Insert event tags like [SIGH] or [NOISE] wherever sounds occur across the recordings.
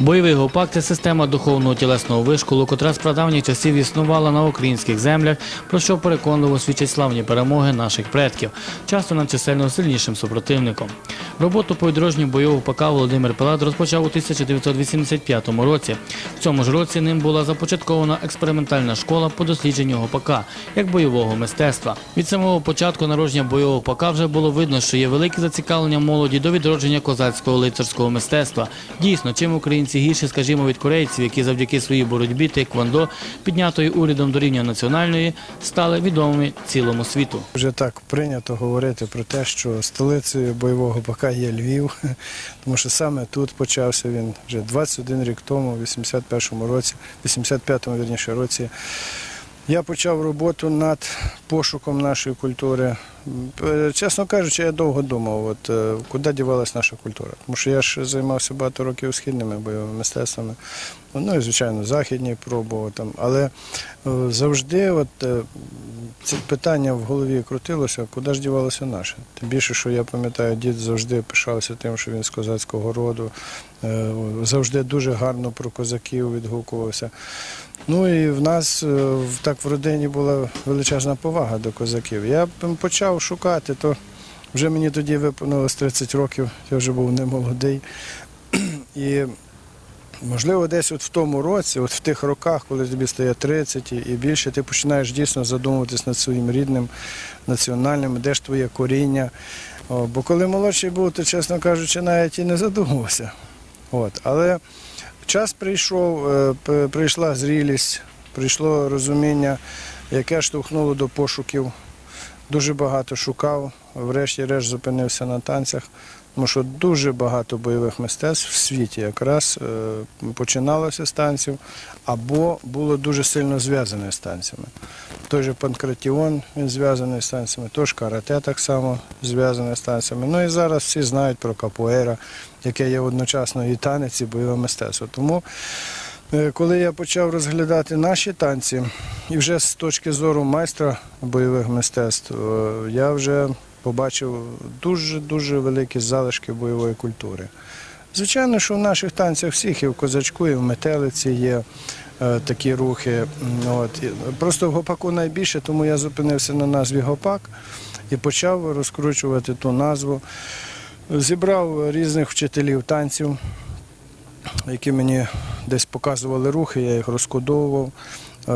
Бойовий гопак це система духовного тілесного вишколу, котра з прадавніх часів існувала на українських землях, про що переконливо свідчать славні перемоги наших предків, часто над чисельно сильнішим супротивником. Роботу по відродженню бойового гопака Володимир Пилат розпочав у 1985 році. В цьому ж році ним була започаткована експериментальна школа по дослідженню гопака як бойового мистецтва. Від самого початку народження бойового гопака вже було видно, що є велике зацікавлення молоді до відродження козацького лицарського мистецтва. Дійсно, чим українці гірше, скажімо, від корейців, які завдяки своїй боротьбі тейквондо, піднятої урядом до рівня національної, стали відомими цілому світу. Вже так прийнято говорити про те, що столицею бойового бака є Львів, [LAUGHS] тому що саме тут почався він вже 21 рік тому, в 81-му році, 85-му вірніше році. Я почав роботу над пошуком нашої культури. Е, Чесно кажучи, я довго думав, от, е, куди дівалась наша культура. Тому що я ж займався багато років східними бойовими мистецтвами. Ну і, звичайно, західні пробував там. Але е, завжди от, це питання в голові крутилося, куди ж дівалося наше. Тим більше, що я пам'ятаю, дід завжди пишався тим, що він з козацького роду, завжди дуже гарно про козаків відгукувався. Ну і в нас е, так в родині була величезна повага до козаків. Я почав шукати, то вже мені тоді виповнилось 30 років, я вже був немолодий. [CLEARS THROAT] І можливо, десь от в тому році, от в тих роках, коли тобі стає 30 і і більше, ти починаєш дійсно задумуватись над своїм рідним, національним, де ж твоє коріння. О, бо коли молодший був, то, чесно кажучи, навіть і не задумувався. От. Але час прийшов, е, прийшла зрілість, прийшло розуміння, яке штовхнуло до пошуків. Дуже багато шукав, врешті-решт зупинився на танцях, тому що дуже багато бойових мистецтв в світі якраз е, починалося з танців або було дуже сильно зв'язане з танцями. Той же Панкратіон він зв'язаний з танцями, тож карате так само зв'язане з танцями. Ну і зараз всі знають про капоейра, яке є одночасно і танець, і бойове мистецтво. Тому Е, Коли я почав розглядати наші танці, і вже з точки зору майстра бойових мистецтв, е, я вже побачив дуже-дуже великі залишки бойової культури. Звичайно, що в наших танцях всіх і в козачку, і в метелиці є е, такі рухи. От. Просто в гопаку найбільше, тому я зупинився на назві гопак і почав розкручувати ту назву. Зібрав різних вчителів танців які мені десь показували рухи, я їх розкодовував, е,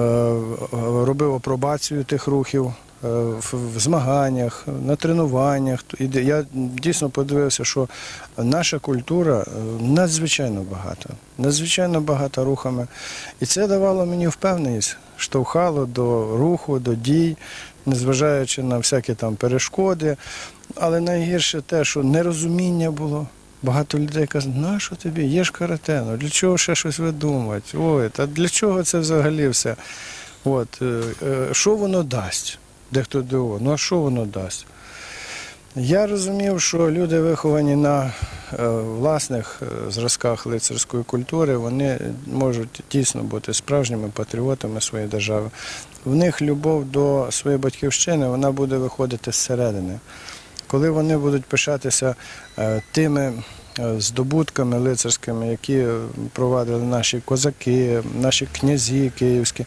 робив апробацію тих рухів в в змаганнях, на тренуваннях. Я дійсно подивився, що наша культура е, надзвичайно багата, надзвичайно багата рухами. І це давало мені впевненість, штовхало до руху, до дій, незважаючи на всякі там перешкоди. Але найгірше те, що нерозуміння було. Багато людей кажуть, на що тобі, є ж карате, ну для чого ще щось видумувати? Ой, та для чого це взагалі все? От, е, е, що воно дасть? Дехто дивує, ну а що воно дасть? Я розумів, що люди, виховані на е, власних е, зразках лицарської культури, вони можуть дійсно бути справжніми патріотами своєї держави. В них любов до своєї батьківщини вона буде виходити зсередини. Коли вони будуть пишатися е, тими здобутками лицарськими, які провадили наші козаки, наші князі київські,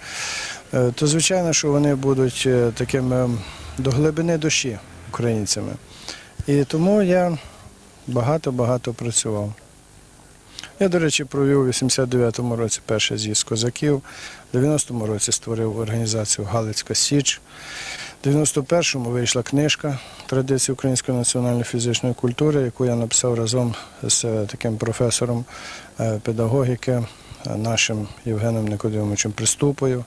то звичайно, що вони будуть е, такими до глибини душі українцями. І тому я багато-багато працював. Я, до речі, провів у 89-му році перший з'їзд козаків, в 90-му році створив організацію Галицька Січ. В 91-му вийшла книжка Традиції української національної фізичної культури, яку я написав разом з е, таким професором е, педагогіки, е, нашим Євгеном Никодимовичем Приступою.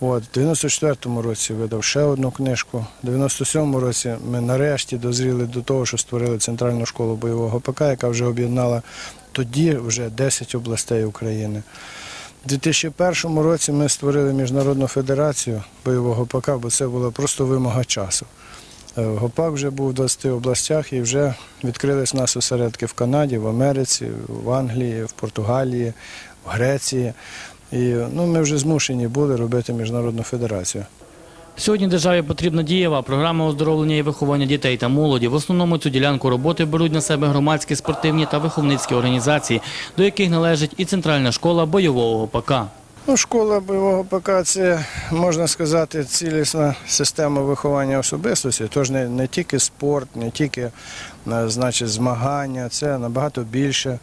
От, в 94-му році видав ще одну книжку. В 97-му році ми нарешті дозріли до того, що створили Центральну школу бойового ПК, яка вже об'єднала тоді вже 10 областей України. У 2001 році ми створили Міжнародну федерацію бойового ПК, бо це була просто вимога часу. Е, Гопак вже був в 20 областях і вже відкрились у нас осередки в Канаді, в Америці, в Англії, в Португалії, в Греції. І ну, ми вже змушені були робити міжнародну федерацію. Сьогодні державі потрібна дієва програма оздоровлення і виховання дітей та молоді. В основному цю ділянку роботи беруть на себе громадські спортивні та виховницькі організації, до яких належить і центральна школа бойового ПК. Ну, школа бойового ПК це, можна сказати, цілісна система виховання особистості. Тож не, не тільки спорт, не тільки е, значить, змагання, це набагато більше.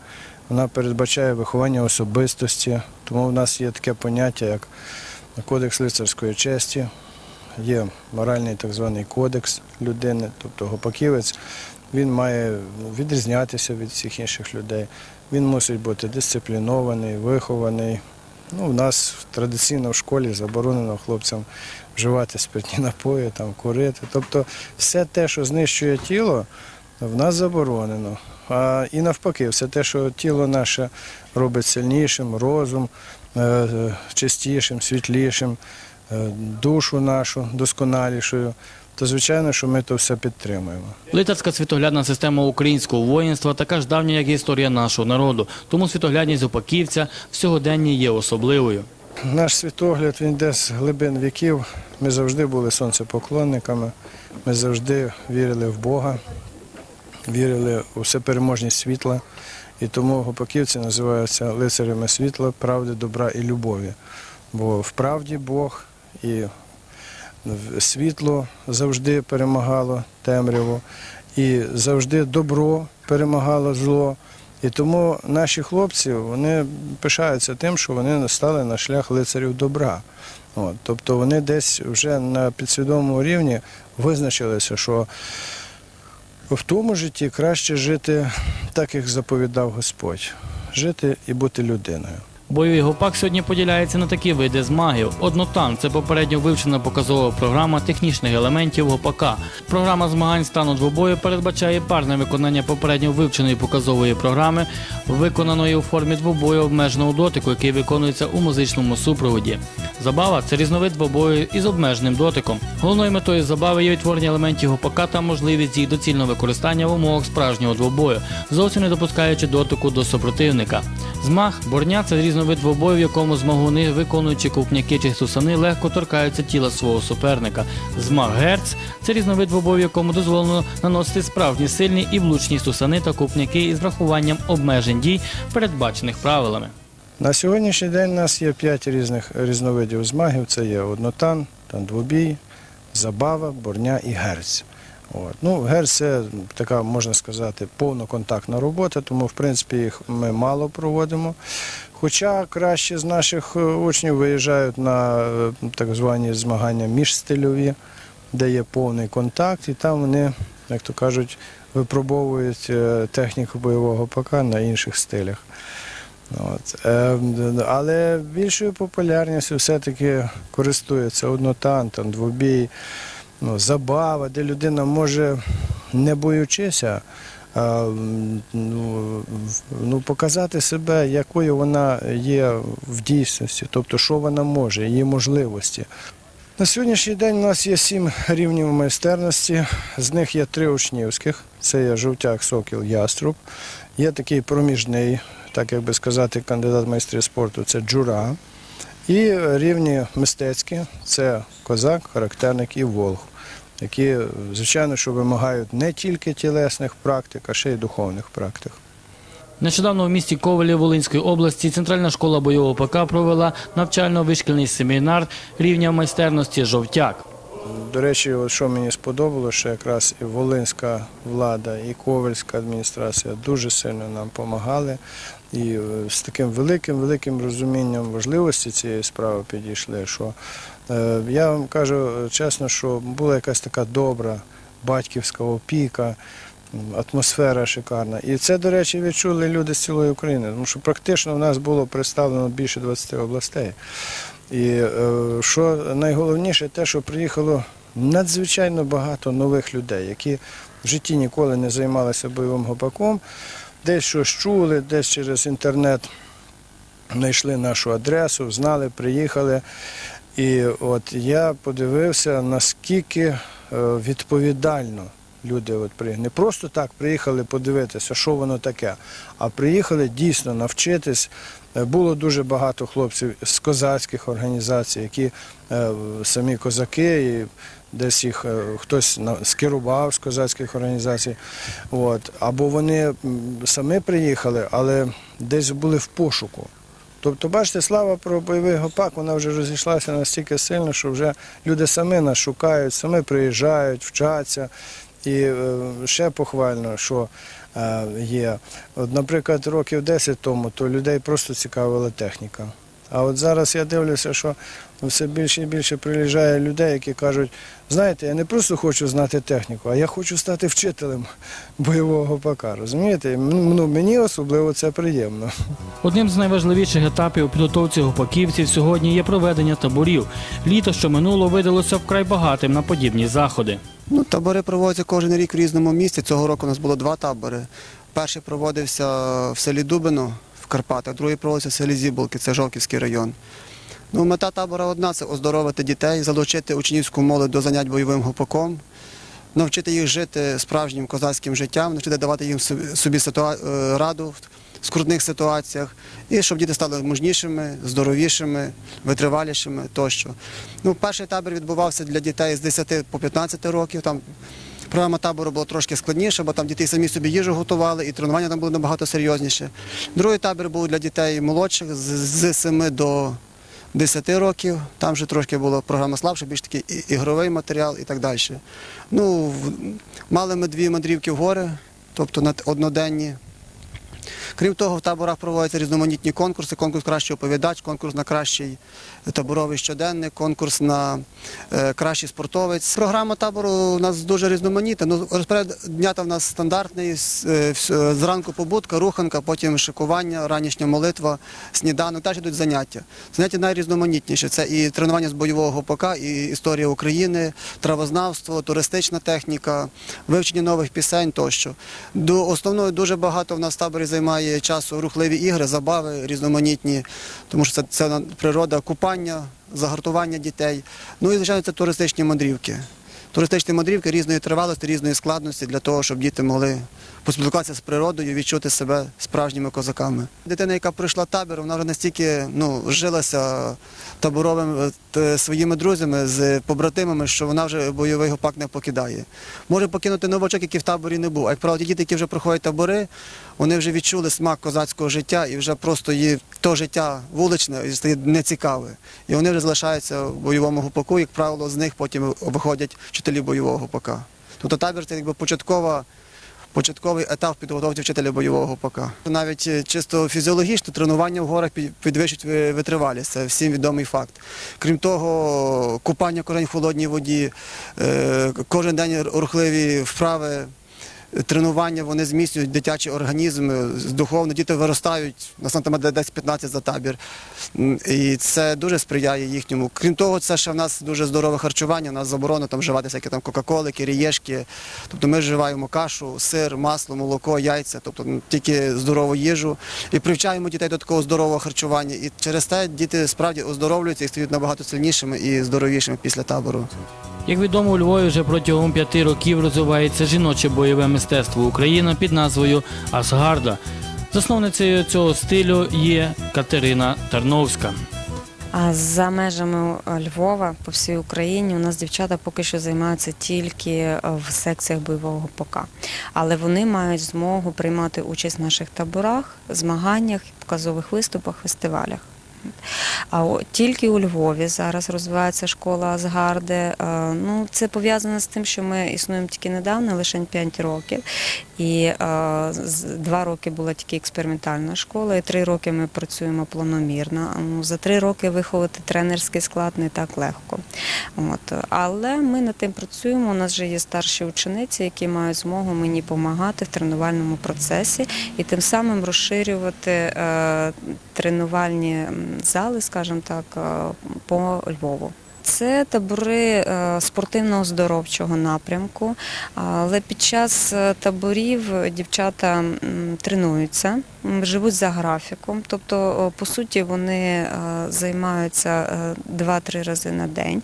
Вона передбачає виховання особистості. Тому в нас є таке поняття, як кодекс лицарської честі, є моральний так званий кодекс людини, тобто гопаківець. Він має відрізнятися від всіх інших людей. Він мусить бути дисциплінований, вихований. Ну, у нас традиційно в школі заборонено хлопцям вживати спиртні напої, там, курити. Тобто все те, що знищує тіло, в нас заборонено. А і навпаки, все те, що тіло наше робить сильнішим, розум е, чистішим, світлішим, е, душу нашу досконалішою, то звичайно, що ми то все підтримуємо. Лицарська світоглядна система українського воїнства така ж давня, як і історія нашого народу. Тому світоглядність Опаківця в сьогоденні є особливою. Наш світогляд він йде з глибин віків. Ми завжди були сонцепоклонниками, ми завжди вірили в Бога, вірили у всепереможність світла. І тому гопаківці називаються лицарями світла, правди, добра і любові. Бо в правді Бог і світло завжди перемагало темряву, і завжди добро перемагало зло. І тому наші хлопці вони пишаються тим, що вони стали на шлях лицарів добра. От, тобто вони десь вже на підсвідомому рівні визначилися, що в тому житті краще жити так, як заповідав Господь, жити і бути людиною. Бойовий гопак сьогодні поділяється на такі види змагів. Однотанк це попередньо вивчена показова програма технічних елементів гопака. Програма змагань стану двобою передбачає парне виконання попередньо вивченої показової програми, виконаної у формі двобою обмеженого дотику, який виконується у музичному супроводі. Забава це різновид двобою із обмеженим дотиком. Головною метою забави є відтворення елементів гопака та можливість їх доцільного використання в умовах справжнього двобою, зовсім не допускаючи дотику до супротивника. Змах борня це різновид двобою, в якому змагуни, виконуючи купняки чи сусани, легко торкаються тіла свого суперника. Змах герц це різновид двобою, в якому дозволено наносити справжні сильні і влучні сусани та купняки із врахуванням обмежень дій, передбачених правилами. На сьогоднішній день у нас є п'ять різних різновидів змагів. Це є однотан, там двобій, забава, борня і герць. От. Ну, герць це така, можна сказати, повноконтактна робота, тому в принципі їх ми мало проводимо. Хоча краще з наших е, учнів виїжджають на е, так звані змагання міжстильові, де є повний контакт, і там вони, як то кажуть, випробовують е, техніку бойового ПК на інших стилях. От. Але більшою популярністю все-таки користується однотан, там, двобій, ну, забава, де людина може, не боючися, а, ну, ну, показати себе, якою вона є в дійсності, тобто що вона може, її можливості. На сьогоднішній день у нас є сім рівнів майстерності, з них є три учнівських. Це є жовтяк, сокіл, яструб. Є такий проміжний, так як би сказати, кандидат майстри спорту це джура. І рівні мистецькі це козак, характерник і волг, які, звичайно, що вимагають не тільки тілесних практик, а ще й духовних практик. Нещодавно в місті Ковелі Волинської області Центральна школа бойового ПК провела навчально-вишкільний семінар рівня майстерності «Жовтяк». До речі, от що мені сподобалося, що якраз і волинська влада, і ковальська адміністрація дуже сильно нам допомагали. І е, з таким великим великим розумінням важливості цієї справи підійшли. Що я вам кажу е, чесно, що була якась така добра батьківська опіка. Атмосфера шикарна. І це, до речі, відчули люди з цілої України, тому що практично в нас було представлено більше 20 областей. І е, що найголовніше, те, що приїхало надзвичайно багато нових людей, які в житті ніколи не займалися бойовим гопаком, десь щось чули, десь через інтернет знайшли нашу адресу, знали, приїхали. І от я подивився, наскільки е, відповідально люди от при не просто так приїхали подивитися, що воно таке, а приїхали дійсно навчитись. Е, Було дуже багато хлопців з козацьких організацій, які е, самі козаки, і десь їх хтось скерував з козацьких організацій. От. Або вони самі приїхали, але десь були в пошуку. Тобто, бачите, слава про бойовий гопак, вона вже розійшлася настільки сильно, що вже люди самі нас шукають, самі приїжджають, вчаться. І е, ще похвально, що е, є. От, наприклад, років 10 тому то людей просто цікавила техніка. А от зараз я дивлюся, що все більше і більше приїжджає людей, які кажуть, знаєте, я не просто хочу знати техніку, а я хочу стати вчителем бойового гопака. Розумієте? Ну, мені особливо це приємно. Одним з найважливіших етапів у підготовці гопаківців сьогодні є проведення таборів. Літо, що минуло, видалося вкрай багатим на подібні заходи. Ну, табори проводяться кожен рік в різному місці. Цього року у нас було два табори. Перший проводився в селі Дубино Карпатах, другий проводився в селі Зіболки, це Жовківський район. Ну, мета табора одна це оздоровити дітей, залучити учнівську молодь до занять бойовим гопаком, навчити їх жити справжнім козацьким життям, навчити давати їм собі собі ситуа- е, раду в скрутних ситуаціях, і щоб діти стали мужнішими, здоровішими, витривалішими тощо. Ну, перший табір відбувався для дітей з 10 по 15 років. Там програма табору була трошки складніша, бо там дітей самі собі їжу готували, і тренування там було набагато серйозніше. Другий табір був для дітей молодших з, з 7 до 10 років. Там вже трошки була програма слабша, більш такий ігровий матеріал і так далі. Ну, мали ми дві мандрівки в гори, тобто одноденні. Крім того, в таборах проводяться різноманітні конкурси, конкурс кращий оповідач, конкурс на кращий таборовий щоденник, конкурс на е, кращий спортовець. Програма табору у нас дуже різноманітна. Ну, розпоряд дня у нас стандартний. е, е, Зранку побудка, руханка, потім шикування, ранішня молитва, сніданок. Далі йдуть заняття. Заняття найрізноманітніші. Це і тренування з бойового гопака, і історія України, травознавство, туристична техніка, вивчення нових пісень тощо. До основного дуже багато в нас в таборі займає часу рухливі ігри, забави різноманітні, тому що це, природа, купання, загартування дітей. Ну і звичайно, це туристичні мандрівки. Туристичні мандрівки різної тривалості, різної складності для того, щоб діти могли поспілкуватися з природою, відчути себе справжніми козаками. Дитина, яка пройшла табір, вона вже настільки ну, жилася таборовим е, своїми друзями, з побратимами, що вона вже бойовий гопак не покидає. Може покинути новачок, який в таборі не був. А як правило, ті діти, які вже проходять табори, вони вже відчули смак козацького життя і вже просто її то життя вуличне стає нецікаве. І вони вже залишаються в бойовому гопаку, як правило, з них потім виходять вчителі бойового гопака. Тобто табір це якби початкова. Початковий етап підготовки вчителя бойового гопака. Навіть е, чисто фізіологічно тренування в горах підвищить підвищують витривалість. Це всім відомий факт. Крім того, купання корень в холодній воді, е, кожен день рухливі вправи, тренування вони зміцнюють дитячі організми, духовно діти виростають на сантиметр десь 15 за табір. І це дуже сприяє їхньому. Крім того, це ще в нас дуже здорове харчування, у нас заборонено там вживати всякі там кока-коли, кирієшки. Тобто ми вживаємо кашу, сир, масло, молоко, яйця, тобто тільки здорову їжу. І привчаємо дітей до такого здорового харчування. І через те діти справді оздоровлюються і стають набагато сильнішими і здоровішими після табору. Як відомо, у Львові вже протягом п'яти років розвивається жіноче бойове мистецтво Україна під назвою Асгарда. Засновницею цього стилю є Катерина Тарновська. А за межами Львова по всій Україні у нас дівчата поки що займаються тільки е, в секціях бойового ПК. Але вони мають змогу приймати участь в наших таборах, змаганнях, показових виступах, фестивалях. А тільки у Львові зараз розвивається школа Асгарди. Е, Ну, це пов'язано з тим, що ми існуємо тільки недавно, лише 5 років. І е, два роки була тільки експериментальна школа, і три роки ми працюємо планомірно. За три роки виховати тренерський склад не так легко. От. Але ми над тим працюємо. У нас вже є старші учениці, які мають змогу мені допомагати в тренувальному процесі і тим самим розширювати е, тренувальні зали, скажімо так, е, по Львову. Це табори е, спортивно-оздоровчого напрямку, але під час е, таборів дівчата тренуються. Живуть за графіком, тобто, по суті, вони е, займаються е, два-три рази на день.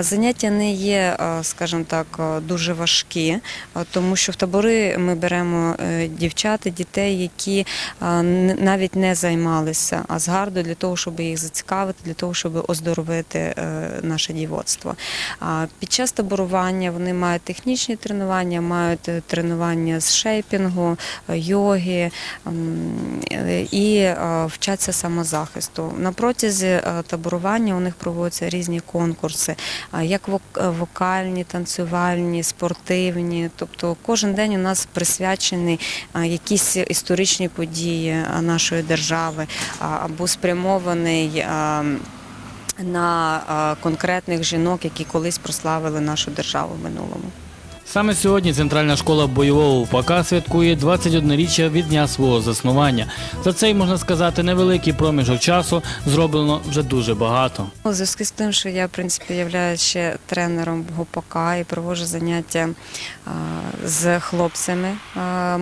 Заняття не є, е, скажімо так, е, дуже важкі, е, тому що в табори ми беремо е, дівчат і дітей, які е, навіть не займалися азгардою для того, щоб їх зацікавити, для того, щоб оздоровити е, наше дівоцтво. Під час таборування вони мають технічні тренування, мають е, тренування з шейпінгу, е, йоги е, і е, вчаться самозахисту. На протязі е, таборування у них проводяться різні конкурси, як е, вокальні, танцювальні, спортивні. Тобто кожен день у нас присвячений якісь історичні події нашої держави або спрямований. на конкретних жінок, які колись прославили нашу державу в минулому. Саме сьогодні Центральна школа бойового УПК святкує 21-річчя від дня свого заснування. За цей, можна сказати, невеликий проміжок часу зроблено вже дуже багато. У зв'язку з тим, що я в принципі являюся тренером ГОПК і проводжу заняття з хлопцями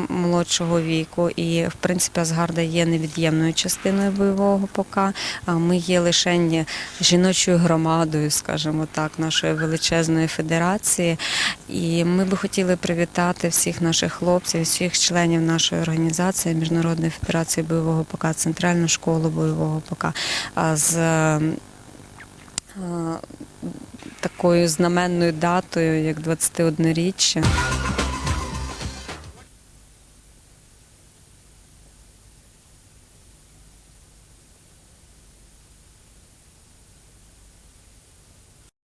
молодшого віку. І в принципі Асгарда є невід'ємною частиною бойового ГОПК. А Ми є лише жіночою громадою, скажімо так, нашої величезної федерації. І ми би хотіли привітати всіх наших хлопців, всіх членів нашої організації Міжнародної федерації бойового ПК, Центральну школу бойового ПК з е, такою знаменною датою, як 21-річчя.